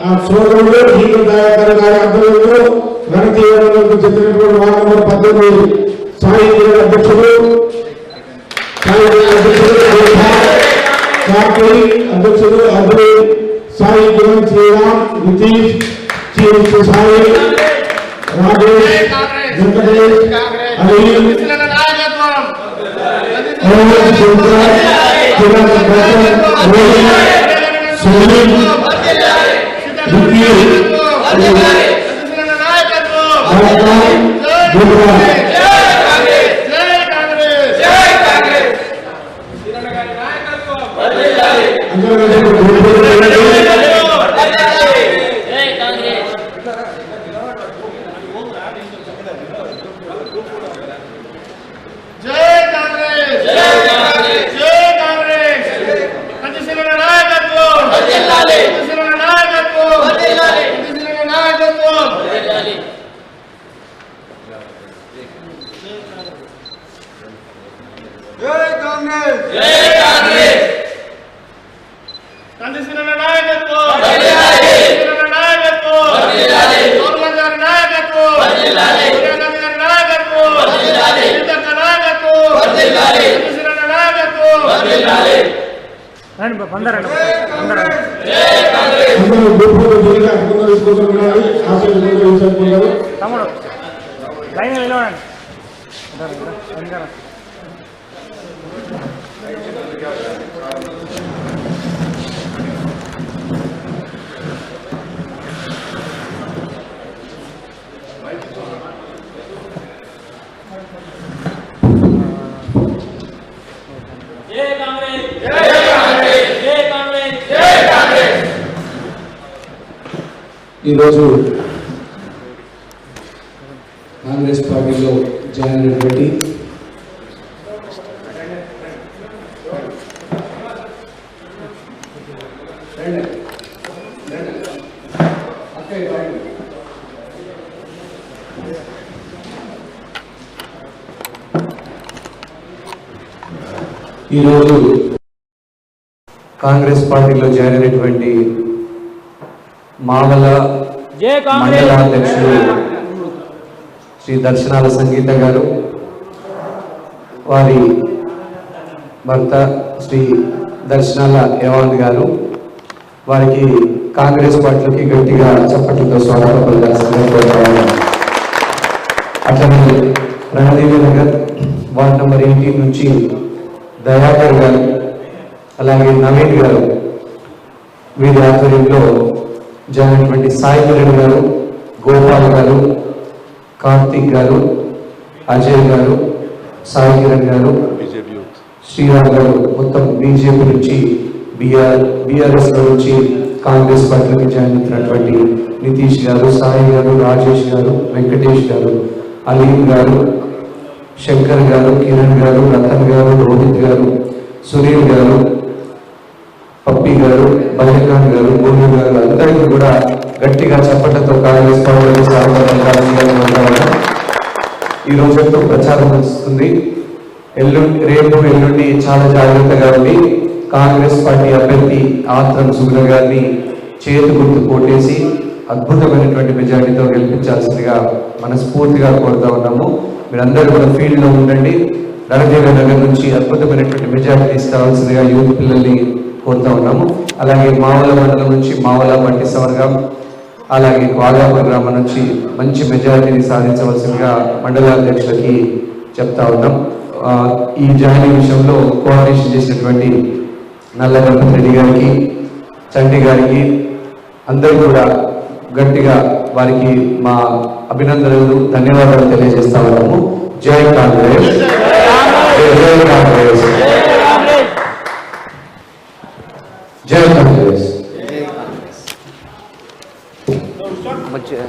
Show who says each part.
Speaker 1: ఆ సోదరుడు నీకు దయాకర్ గారి ఆధ్వర్యంలో రణతీయకు చెందినటువంటి వార్డు నెంబర్ పద్దెనిమిది సాయి జిల్లా అధ్యక్షుడు సాయి జిల్లా అధ్యక్షుడు గోపాల్, కార్తీక్ అధ్యక్షుడు అభయ్ సాయి కిరణ్ శ్రీరామ్ నితీష్ చీఫ్ సాయి రాజేష్ వెంకటేష్ అనిల్
Speaker 2: నాయకత్వం
Speaker 1: ఓం శంకర్ కిరణ్ ప్రసన్ రోహిత్
Speaker 3: తమ్ముడు లైన్ నిలవండి వెనకాల
Speaker 4: జై కాంగ్రెస్ జై కాంగ్రెస్ జై కాంగ్రెస్
Speaker 2: జై కాంగ్రెస్
Speaker 5: ఈరోజు కాంగ్రెస్ పార్టీలో జాయిన్ అయినటువంటి ఈరోజు కాంగ్రెస్ పార్టీలో జాయిన్ అయినటువంటి మావల మండల అధ్యక్షుడు శ్రీ దర్శనాల సంగీత గారు వారి భర్త శ్రీ దర్శనాల యవాన్ గారు వారికి కాంగ్రెస్ పార్టీలోకి గట్టిగా చప్పట్లతో స్వాగతం పలకాల్సిందిగా కోరుతున్నాను అట్లనే Ranadevi Nagar ward number eighteen నుంచి దయాకర్ గారు అలాగే నవీన్ గారు వీరి ఆధ్వర్యంలో జరిగినటువంటి సాయి కిరణ్ గారు గోపాల్ గారు కార్తీక్ గారు అజయ్ గారు సాయి కిరణ్ గారు శ్రీరామ్ గారు మొత్తం బీజేపీ నుంచి బీఆర్ బీఆర్ఎస్ నుంచి కాంగ్రెస్ పార్టీలోకి జాయిన్ అవుతున్నటువంటి నితీష్ గారు సాయి గారు రాజేష్ గారు వెంకటేష్ గారు అలీం గారు శంకర్ గారు కిరణ్ గారు రతన్ గారు రోహిత్ గారు సునీల్ గారు పప్పి గారు బల్యకాన్ గారు గోలు గారు అందరికీ కూడా గట్టిగా చప్పట్లతో కాంగ్రెస్ పార్టీ స్వాగతం ఈ రోజుతో ప్రచారం వస్తుంది. ఎల్లుండి రేపు ఎల్లుండి చాలా జాగ్రత్తగా ఉండి కాంగ్రెస్ పార్టీ అభ్యర్థి ఆత్రం సుగుణ గారిని చేతి గుర్తు కోటేసి అద్భుతమైనటువంటి మెజారిటీతో గెలిపించాల్సిందిగా మనస్ఫూర్తిగా కోరుతా ఉన్నాము. మీరందరూ కూడా ఫీల్డ్లో ఉండండి. రణదేవ నగర్ నుంచి అద్భుతమైనటువంటి మెజారిటీ తీసుకోవాల్సిందిగా యూత్ పిల్లల్ని కోరుతా ఉన్నాము. అలాగే మావల మండలం నుంచి మావల మట్టి సవర్గం అలాగే వాగాపూర్ గ్రామం నుంచి మంచి మెజారిటీని సాధించవలసిందిగా మండలాధ్యక్షులకి చెప్తా ఉన్నాం. ఈ జాయినింగ్ విషయంలో కోఆర్డినేషన్ చేసినటువంటి నల్ల రెడ్డి గారికి చంటి గారికి అందరూ కూడా గట్టిగా వారికి మా అభినందనలు ధన్యవాదాలు తెలియజేస్తా ఉన్నాము. జై కాంగ్రెస్.